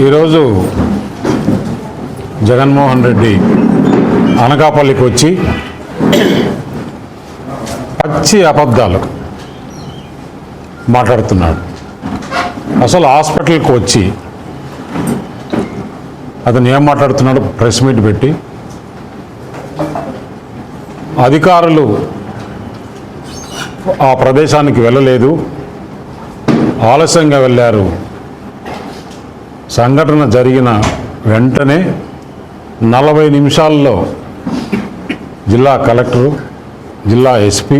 ఈరోజు జగన్మోహన్ రెడ్డి అనకాపల్లికి వచ్చి పచ్చి అబద్ధాలు మాట్లాడుతున్నాడు. అసలు హాస్పిటల్కి వచ్చి అతను ఏం మాట్లాడుతున్నాడు ప్రెస్ మీట్ పెట్టి అధికారులు ఆ ప్రదేశానికి వెళ్ళలేదు ఆలస్యంగా వెళ్ళారు సంఘటన జరిగిన వెంటనే నలభై నిమిషాల్లో జిల్లా కలెక్టరు జిల్లా ఎస్పీ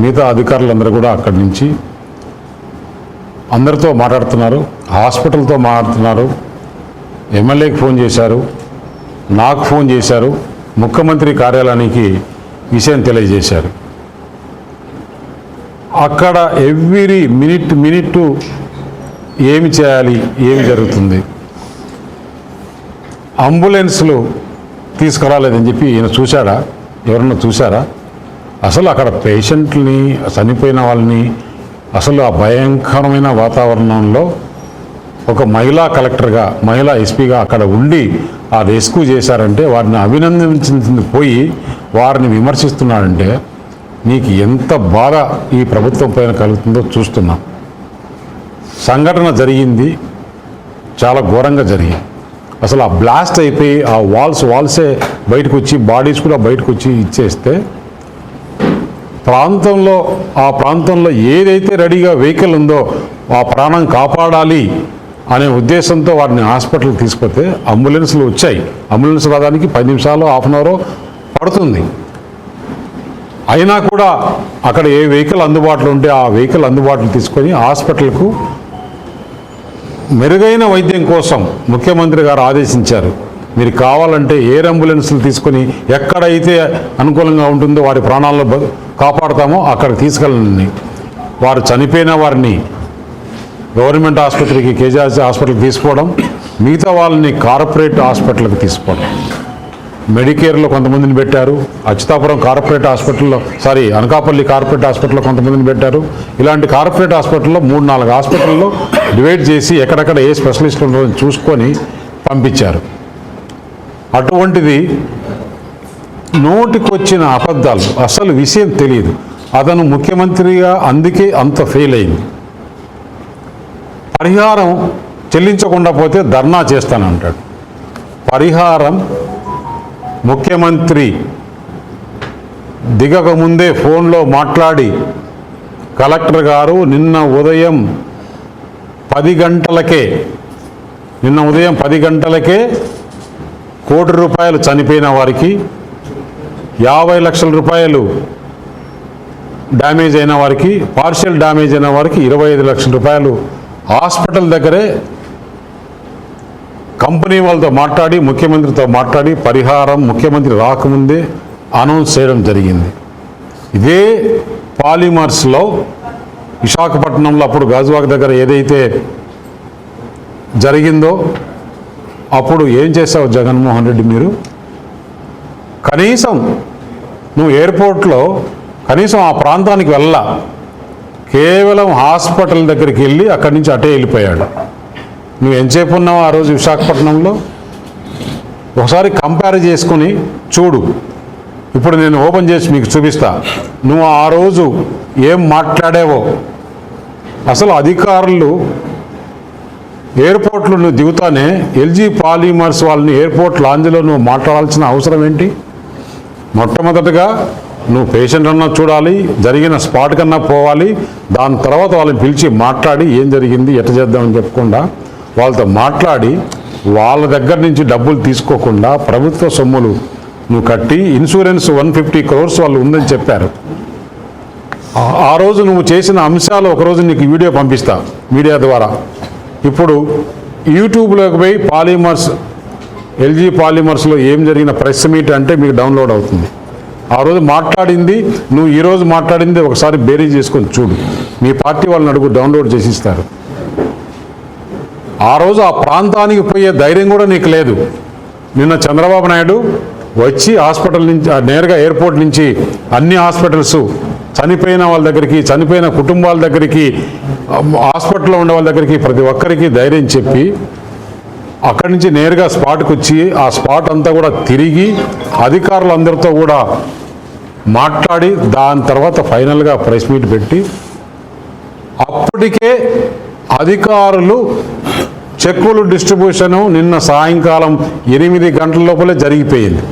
మిగతా అధికారులందరూ కూడా అక్కడి నుంచి అందరితో మాట్లాడుతున్నారు హాస్పిటల్తో మాట్లాడుతున్నారు ఎమ్మెల్యేకి ఫోన్ చేశారు నాకు ఫోన్ చేశారు ముఖ్యమంత్రి కార్యాలయానికి విషయం తెలియజేశారు. అక్కడ ఎవ్రీ మినిట్ మినిట్ ఏమి చేయాలి? ఏమి జరుగుతుంది? అంబులెన్స్లు తీసుకురాలేదని చెప్పి ఈయన చూశాడా? ఎవరన్నా చూశారా? అసలు అక్కడ పేషెంట్ని చనిపోయిన వాళ్ళని అసలు ఆ భయంకరమైన వాతావరణంలో ఒక మహిళా కలెక్టర్గా మహిళా ఎస్పీగా అక్కడ ఉండి ఆ రెస్క్యూ చేశారంటే వారిని అభినందించింది పోయి వారిని విమర్శిస్తున్నాడంటే నీకు ఎంత బాధ ఈ ప్రభుత్వం పైన కలుగుతుందో చూస్తున్నాం. సంఘటన జరిగింది. చాలా ఘోరంగా జరిగింది. అసలు ఆ బ్లాస్ట్ అయిపోయి ఆ వాల్స్ వాల్సే బయటకు వచ్చి బాడీస్ కూడా బయటకు వచ్చి ఇచ్చేస్తే ప్రాంతంలో ఆ ప్రాంతంలో ఏదైతే రెడీగా వెహికల్ ఉందో ఆ ప్రాణం కాపాడాలి అనే ఉద్దేశంతో వారిని హాస్పిటల్ తీసుకొస్తే అంబులెన్స్లు వచ్చాయి. అంబులెన్స్ రావడానికి పది నిమిషాలు హాఫ్ అన్ అవర్ పడుతుంది. అయినా కూడా అక్కడ ఏ వెహికల్ అందుబాటులో ఉంటే ఆ వెహికల్ అందుబాటులో తీసుకొని హాస్పిటల్కు మెరుగైన వైద్యం కోసం ముఖ్యమంత్రి గారు ఆదేశించారు. మీరు కావాలంటే ఎయిర్ అంబులెన్స్లు తీసుకొని ఎక్కడైతే అనుకూలంగా ఉంటుందో వారి ప్రాణాలను కాపాడతామో అక్కడికి తీసుకెళ్ళండి. వారు చనిపోయిన వారిని గవర్నమెంట్ ఆసుపత్రికి కేజీఆర్సీ హాస్పిటల్కి తీసుకోవడం మిగతా వాళ్ళని కార్పొరేట్ హాస్పిటల్కి తీసుకోవడం. మెడికేర్లో కొంతమందిని పెట్టారు అచ్యుతాపురం కార్పొరేట్ హాస్పిటల్లో సారీ అనకాపల్లి కార్పొరేట్ హాస్పిటల్లో కొంతమందిని పెట్టారు. ఇలాంటి కార్పొరేట్ హాస్పిటల్లో మూడు నాలుగు హాస్పిటల్లో డివైడ్ చేసి ఎక్కడెక్కడ ఏ స్పెషలిస్ట్ ఉన్నారో చూసుకొని పంపించారు. అటువంటిది నోటికొచ్చిన అబద్ధాలు అసలు విషయం తెలియదు. అతను ముఖ్యమంత్రిగా అందుకే అంత ఫెయిల్ అయింది. పరిహారం చెల్లించకుండా పోతే ధర్నా చేస్తానంటాడు. పరిహారం ముఖ్యమంత్రి దిగక ముందే ఫోన్లో మాట్లాడి కలెక్టర్ గారు నిన్న ఉదయం పది గంటలకే నిన్న ఉదయం పది గంటలకే కోటి రూపాయలు చనిపోయిన వారికి యాభై లక్షల రూపాయలు డ్యామేజ్ అయిన వారికి పార్షియల్ డ్యామేజ్ అయిన వారికి ఇరవై ఐదు లక్షల రూపాయలు హాస్పిటల్ దగ్గరే కంపెనీ వాళ్ళతో మాట్లాడి ముఖ్యమంత్రితో మాట్లాడి పరిహారం ముఖ్యమంత్రి రాకముందే అనౌన్స్ చేయడం జరిగింది. ఇదే పాలిమర్స్లో విశాఖపట్నంలో అప్పుడు గాజువాక్ దగ్గర ఏదైతే జరిగిందో అప్పుడు ఏం చేసావు జగన్మోహన్ రెడ్డి మీరు? కనీసం నువ్వు ఎయిర్పోర్ట్లో కనీసం ఆ ప్రాంతానికి వెళ్ళా కేవలం హాస్పిటల్ దగ్గరికి వెళ్ళి అక్కడి నుంచి అటే వెళ్ళిపోయాడు. నువ్వు ఎంతసేపు ఉన్నావు ఆ రోజు విశాఖపట్నంలో? ఒకసారి కంపేర్ చేసుకొని చూడు. ఇప్పుడు నేను ఓపెన్ చేసి మీకు చూపిస్తా. నువ్వు ఆ రోజు ఏం మాట్లాడావో? అసలు అధికారులు ఎయిర్పోర్ట్లో నువ్వు దిగుతానే ఎల్జీ పాలిమర్స్ వాళ్ళని ఎయిర్పోర్ట్ లాంజ్లో నువ్వు మాట్లాడాల్సిన అవసరం ఏంటి? మొట్టమొదటగా నువ్వు పేషెంట్ అన్నా చూడాలి జరిగిన స్పాట్ కన్నా పోవాలి దాని తర్వాత వాళ్ళని పిలిచి మాట్లాడి ఏం జరిగింది ఎట్ట చేద్దామని చెప్పకుండా వాళ్ళతో మాట్లాడి వాళ్ళ దగ్గర నుంచి డబ్బులు తీసుకోకుండా ప్రభుత్వ సొమ్ములు నువ్వు కట్టి ఇన్సూరెన్స్ వన్ ఫిఫ్టీ క్రోర్స్ వాళ్ళు ఉందని చెప్పారు. ఆ- రోజు నువ్వు చేసిన అంశాలు ఒకరోజు నీకు వీడియో పంపిస్తా మీడియా ద్వారా. ఇప్పుడు యూట్యూబ్లోకి పోయి పాలిమర్స్ ఎల్జీ పాలిమర్స్లో ఏం జరిగిన ప్రెస్ మీట్ అంటే మీకు డౌన్లోడ్ అవుతుంది. ఆ రోజు మాట్లాడింది నువ్వు ఈరోజు మాట్లాడింది ఒకసారి బేరీ చేసుకొని చూడు. మీ పార్టీ వాళ్ళని అడుగు డౌన్లోడ్ చేసి ఇస్తారు. ఆ రోజు ఆ ప్రాంతానికి పోయే ధైర్యం కూడా నీకు లేదు. నిన్న చంద్రబాబు నాయుడు వచ్చి హాస్పిటల్ నుంచి నేరుగా ఎయిర్పోర్ట్ నుంచి అన్ని హాస్పిటల్స్ చనిపోయిన వాళ్ళ దగ్గరికి చనిపోయిన కుటుంబాల దగ్గరికి హాస్పిటల్లో ఉండే వాళ్ళ దగ్గరికి ప్రతి ఒక్కరికి ధైర్యం చెప్పి అక్కడి నుంచి నేరుగా స్పాట్కి వచ్చి ఆ స్పాట్ అంతా కూడా తిరిగి అధికారులందరితో కూడా మాట్లాడి దాని తర్వాత ఫైనల్గా ప్రెస్ మీట్ పెట్టి అప్పటికే అధికారులు చెక్కులు డిస్ట్రిబ్యూషను నిన్న సాయంకాలం ఎనిమిది గంటల లోపలే జరిగిపోయింది.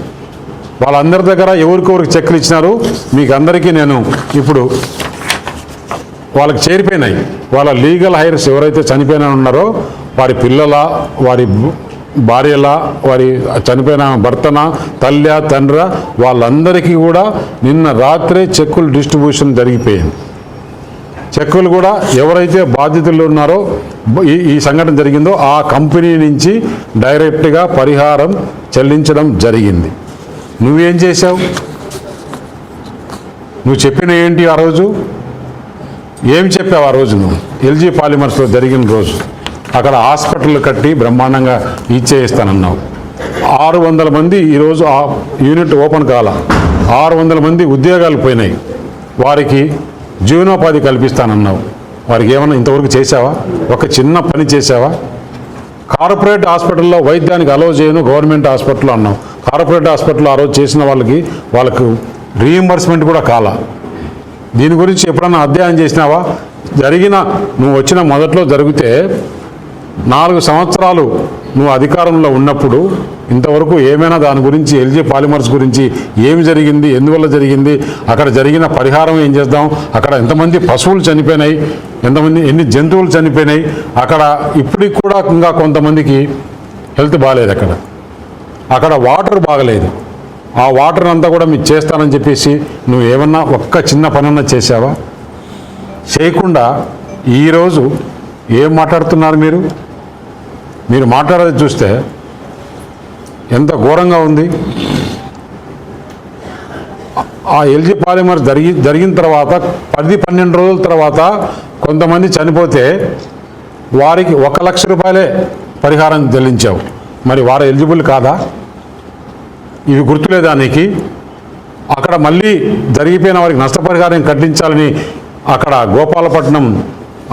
వాళ్ళందరి దగ్గర ఎవరికెవరికి చెక్కులు ఇచ్చినారు? మీకు అందరికీ నేను ఇప్పుడు వాళ్ళకి చేరిపోయినాయి. వాళ్ళ లీగల్ హైర్స్ ఎవరైతే చనిపోయిన ఉన్నారో వారి పిల్లల వారి భార్యల వారి చనిపోయిన భర్తన తల్లి తండ్ర వాళ్ళందరికీ కూడా నిన్న రాత్రే చెక్కులు డిస్ట్రిబ్యూషన్ జరిగిపోయింది. చెక్కులు కూడా ఎవరైతే బాధితులు ఉన్నారో ఈ ఈ సంఘటన జరిగిందో ఆ కంపెనీ నుంచి డైరెక్ట్గా పరిహారం చెల్లించడం జరిగింది. నువ్వేం చేశావు? నువ్వు చెప్పిన ఏంటి ఆ రోజు? ఏం చెప్పావు ఆ రోజు నువ్వు? ఎల్జీ పాలిమర్స్లో జరిగిన రోజు. అక్కడ హాస్పిటల్ కట్టి బ్రహ్మాండంగా ఇచ్చేయిస్తానన్నావు ఆరు వందల మంది ఈరోజు ఆ యూనిట్ ఓపెన్ కాల. ఆరు వందల మంది ఉద్యోగాలు పోయినాయి. వారికి జీవనోపాధి కల్పిస్తానన్నావు. వారికి ఏమన్నా ఇంతవరకు చేశావా? ఒక చిన్న పని చేసావా కార్పొరేట్ హాస్పిటల్లో వైద్యానికి అలౌ చేయను గవర్నమెంట్ హాస్పిటల్ అన్నాం కార్పొరేట్ హాస్పిటల్ ఆ రోజు చేసిన వాళ్ళకి వాళ్ళకు రీఎంబర్స్మెంట్ కూడా కాల. దీని గురించి ఎప్పుడన్నా అధ్యయనం చేసినావా? జరిగిన నువ్వు వచ్చిన మొదట్లో జరిగితే నాలుగు సంవత్సరాలు నువ్వు అధికారంలో ఉన్నప్పుడు ఇంతవరకు ఏమైనా దాని గురించి ఎల్జీ పాలిమర్స్ గురించి ఏమి జరిగింది ఎందువల్ల జరిగింది అక్కడ జరిగిన పరిహారం ఏం చేద్దాం అక్కడ ఎంతమంది పశువులు చనిపోయినాయి ఎంతమంది ఎన్ని జంతువులు చనిపోయినాయి అక్కడ ఇప్పటికి కూడా ఇంకా కొంతమందికి హెల్త్ బాగాలేదు అక్కడ. అక్కడ వాటర్ బాగలేదు. ఆ వాటర్ అంతా కూడా మీకు చేస్తానని చెప్పేసి నువ్వు ఏమన్నా ఒక్క చిన్న పనన్నా చేసావా చేయకుండా ఈరోజు ఏం మాట్లాడుతున్నారు మీరు? మీరు మాట్లాడేది చూస్తే ఎంత ఘోరంగా ఉంది. ఆ ఎల్జీ పాలిమర్ జరిగి జరిగిన తర్వాత పది పన్నెండు రోజుల తర్వాత కొంతమంది చనిపోతే వారికి ఒక లక్ష రూపాయలే పరిహారం చెల్లించావు. మరి వారు ఎలిజిబుల్ కాదా? ఇవి గుర్తులేదానికి అక్కడ మళ్ళీ జరిగిపోయిన వారికి నష్టపరిహారం కట్టించాలని అక్కడ గోపాలపట్నం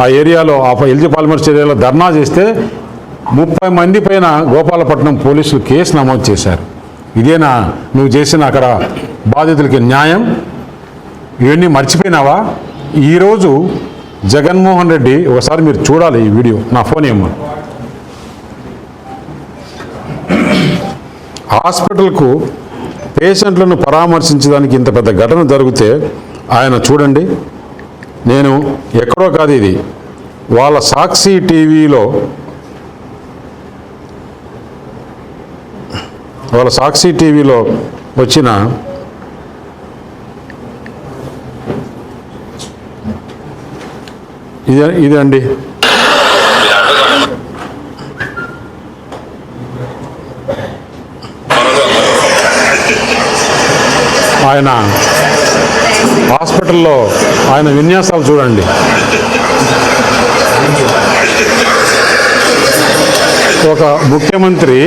ఆ ఏరియాలో ఆ ఎల్జీ పాలిమర్స్ ఏరియాలో ధర్నా చేస్తే ముప్పై మంది పైన గోపాలపట్నం పోలీసులు కేసు నమోదు చేశారు. ఇదేనా నువ్వు చేసిన అక్కడ బాధితులకి న్యాయం? ఇవన్నీ మర్చిపోయినావా? ఈరోజు జగన్మోహన్ రెడ్డి ఒకసారి మీరు చూడాలి ఈ వీడియో. నా ఫోన్ ఏమో. హాస్పిటల్కు పేషెంట్లను పరామర్శించడానికి ఇంత పెద్ద ఘటన జరిగితే ఆయన చూడండి. నేను ఎక్కడో కాదు ఇది. వాళ్ళ సాక్షి టీవీలో వాళ్ళ సాక్షి టీవీలో వచ్చిన ఇదే ఇదండి. ఆయన హాస్పిటల్లో ఆయన విన్యాసాలు చూడండి. ఒక ముఖ్యమంత్రి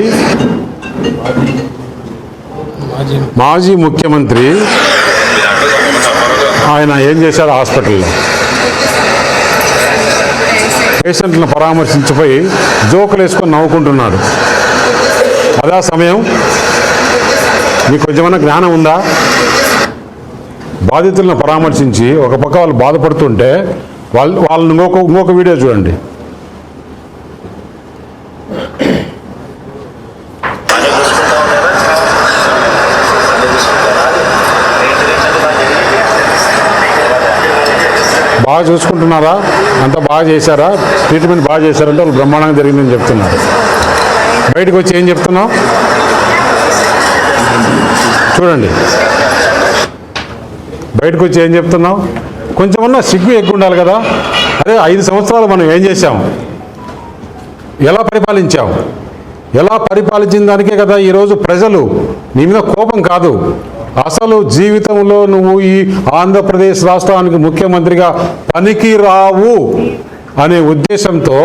మాజీ ముఖ్యమంత్రి ఆయన ఏం చేశారు హాస్పిటల్లో? పేషెంట్లను పరామర్శించిపోయి జోకులు వేసుకొని నవ్వుకుంటున్నాడు. అదా సమయం? మీకు కొంచెమైనా జ్ఞానం ఉందా? బాధితులను పరామర్శించి ఒక పక్క వాళ్ళు బాధపడుతుంటే వాళ్ళు వాళ్ళని ఇంకొక ఇంకొక వీడియో చూడండి. బాగా చూసుకుంటున్నారా? అంతా బాగా చేశారా? ట్రీట్మెంట్ బాగా చేశారంటే వాళ్ళు బ్రహ్మాండంగా జరిగిందని చెప్తున్నారు. బయటకు వచ్చి ఏం చెప్తున్నావు? చూడండి. బయటకు వచ్చి ఏం చెప్తున్నావు? ఉన్న సిగ్గు ఎక్కువ ఉండాలి కదా. అదే ఐదు సంవత్సరాలు మనం ఏం చేసాం ఎలా పరిపాలించాం? ఎలా పరిపాలించిన దానికే కదా ఈరోజు ప్రజలు నీ మీద కోపం కాదు. అసలు జీవితంలో నువ్వు ఈ ఆంధ్రప్రదేశ్ రాష్ట్రానికి ముఖ్యమంత్రిగా పనికి రావు అనే ఉద్దేశంతో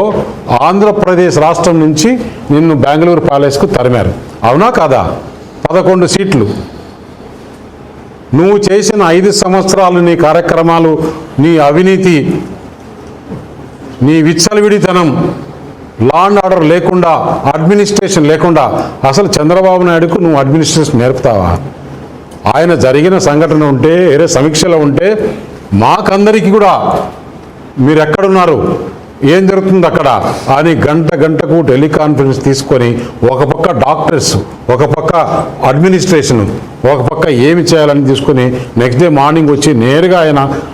ఆంధ్రప్రదేశ్ రాష్ట్రం నుంచి నిన్ను బెంగళూరు ప్యాలెస్కు తరిమారు. అవునా కాదా? పదకొండు సీట్లు. నువ్వు చేసిన ఐదు సంవత్సరాలు నీ కార్యక్రమాలు నీ అవినీతి నీ విచ్చలవిడితనం లా అండ్ ఆర్డర్ లేకుండా అడ్మినిస్ట్రేషన్ లేకుండా అసలు చంద్రబాబు నాయుడుకు నువ్వు అడ్మినిస్ట్రేషన్ నేర్పుతావా? ఆయన జరిగిన సంఘటన ఉంటే వేరే సమీక్షలో ఉంటే మాకందరికీ కూడా మీరు ఎక్కడున్నారు ఏం జరుగుతుంది అక్కడ? అని గంట గంటకు టెలికాన్ఫరెన్స్ తీసుకొని ఒక పక్క డాక్టర్స్ ఒక పక్క అడ్మినిస్ట్రేషన్ ఒక పక్క ఏమి చేయాలని తీసుకొని నెక్స్ట్ డే మార్నింగ్ వచ్చి నేరుగా ఆయన